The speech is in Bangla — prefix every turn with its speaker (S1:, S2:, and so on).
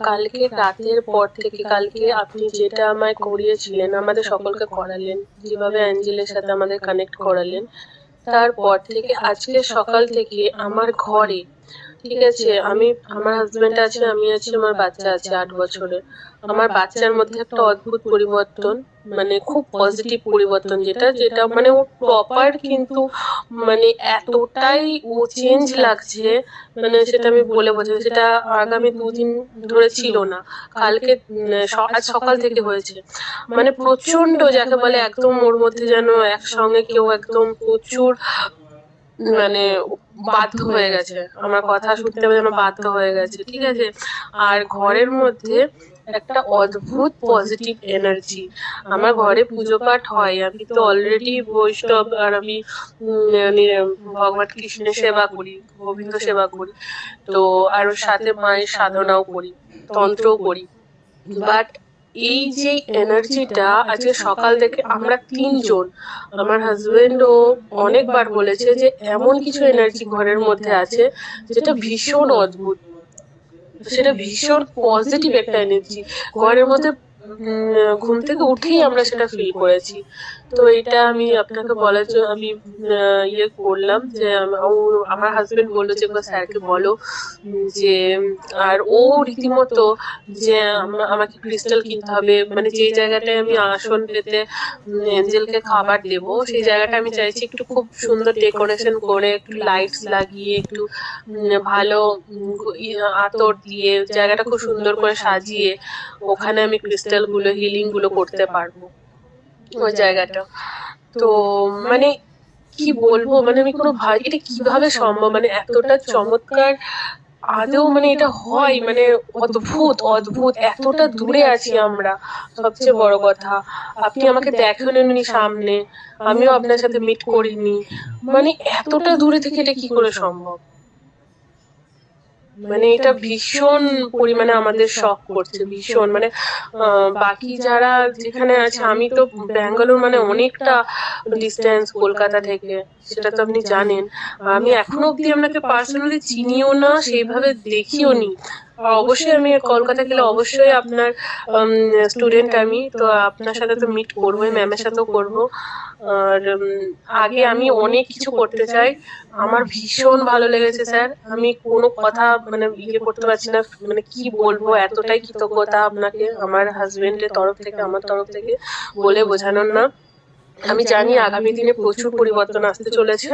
S1: কালকে রাতের পর থেকে কালকে আপনি যেটা আমায় করিয়েছিলেন আমাদের সকলকে করালেন যেভাবে অ্যাঞ্জেলের সাথে আমাদের কানেক্ট করালেন তারপর থেকে আজকে সকাল থেকে আমার ঘরে ঠিক আছে আমি আমার হাজবেন্ড আছে আমি আছি আমার বাচ্চা আছে আট বছরের। আমার বাচ্চার মধ্যে একটা অদ্ভুত পরিবর্তন মানে খুব পজিটিভ পরিবর্তন যেটা যেটা মানে ও প্রপার কিন্তু মানে এতটাই ও চেঞ্জ লাগছে মানে সেটা আমি বলে বোঝাবো সেটা আগামী দুদিন ধরে ছিল না কালকে উম, আজ সকাল থেকে হয়েছে। মানে প্রচণ্ড যাকে বলে একদম ওর মধ্যে যেন একসঙ্গে কেউ একদম প্রচুর মানে বাধ্য হয়ে গেছে আমার কথা শুনতে যেন বাধ্য হয়ে গেছে ঠিক আছে? আর ঘরের মধ্যে একটা অদ্ভুত পজিটিভ এনার্জি আমার ঘরে পুজো পাঠ হয়, আমি তো অলরেডি বৈষ্ণব, আর আমি ভগবান কৃষ্ণের সেবা করি, গোবিন্দ সেবা করি। তো, আর সাথে মায়ের সাধনাও করি, তন্ত্রও করি। বাট এই যে এনার্জিটা আজকে সকাল থেকে আমরা তিনজন, আমার হাজবেন্ডও অনেকবার বলেছে যে এমন কিছু এনার্জি ঘরের মধ্যে আছে যেটা ভীষণ অদ্ভুত। সেটা ভীষণ পজিটিভ একটা এনার্জি ঘরের মধ্যে ঘুম থেকে উঠেই আমরা সেটা ফিল করেছি। তো এটা আমি আপনাকে বলার জন্য আমি ইয়ে করলাম যে আমার হাজবেন্ড বলল যে একবার স্যারকে বলো যে আর ও রীতিমতো যে আম- আমাকে ক্রিস্টাল কিনতে হবে। মানে যে জায়গাটায় আমি আসন পেতে এঞ্জেলকে খাবার দেবো সেই জায়গাটা আমি চাইছি একটু খুব সুন্দর ডেকোরেশন করে একটু লাইটস লাগিয়ে একটু ভালো উম, আতর দিয়ে জায়গাটা খুব সুন্দর করে সাজিয়ে ওখানে আমি ক্রিস্টালগুলো হিলিংগুলো করতে পারব। ওই জায়গাটা। তো মানে কি বলব? মানে আমি কোনো ভাই এটা কীভাবে সম্ভব? মানে এতটা চমৎকার আদেও মানে এটা হয়? মানে অদ্ভুত অদ্ভুত। এতটা দূরে আছি আমরা। সবচেয়ে বড় কথা। আপনি আমাকে দেখেননি সামনে। আমিও আপনার সাথে মিট করিনি। মানে এতটা দূরে থেকে এটা কি করে সম্ভব? মানে এটা ভীষণ পরিমাণে আমাদের শখ করছে ভীষণ। মানে বাকি যারা যেখানে আছে আমি তো ব্যাঙ্গালোর মানে অনেকটা ডিস্টেন্স কলকাতা থেকে সেটা তো আপনি জানেন। আমি এখনও অব্দি আপনাকে পার্সোনালি চিনিও না সেইভাবে দেখিও নি। অবশ্যই আমি কলকাতা গেলে অবশ্যই আপনার স্টুডেন্ট আমি। তো আপনার সাথে তো মিট করবোই ম্যামের সাথেও করব। আর আগে আমি অনেক কিছু করতে চাই। আমার ভীষণ ভালো লেগেছে, স্যার। আমি কোনো কথা মানে ইয়ে করতে পারছি না। মানে কি বলব? এতটাই কৃতজ্ঞতা আপনাকে, আমার হাজবেন্ডের তরফ থেকে, আমার তরফ থেকে, বলে বোঝানোর না। আমি জানি আগামী দিনে প্রচুর পরিবর্তন আসতে চলেছে।